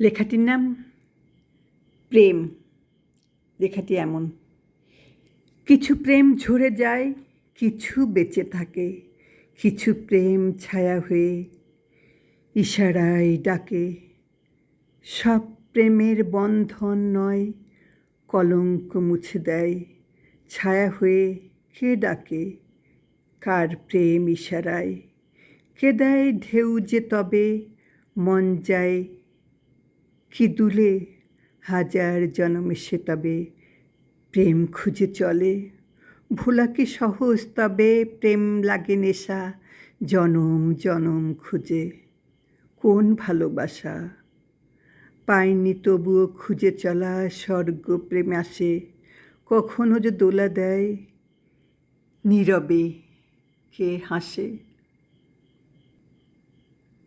লেখাটির নাম? প্রেম। লেখাটি এমন। কিছু প্রেম ঝরে যায়, কিছু বেঁচে থাকে, কিছু প্রেম ছায়া হয়ে ইশারায় ডাকে। সব প্রেমের বন্ধন নয়, কলঙ্ক মুছে দেয়, ছায়া হয়ে কে ডাকে? কার প্রেম ইশারায়? কে দেয় ঢেউ যে তবে? মন যায় কি দুলে হাজার জনমে সে তবে, প্রেম খুঁজে চলে। ভোলা কি সহজ তবে প্রেম লাগে নেশা, জনম জনম খুঁজে। কোন ভালোবাসা? পায়নি তবুও খুঁজে চলা স্বর্গ প্রেম আসে, কখনো যে দোলা দেয় নীরবে কে হাসে।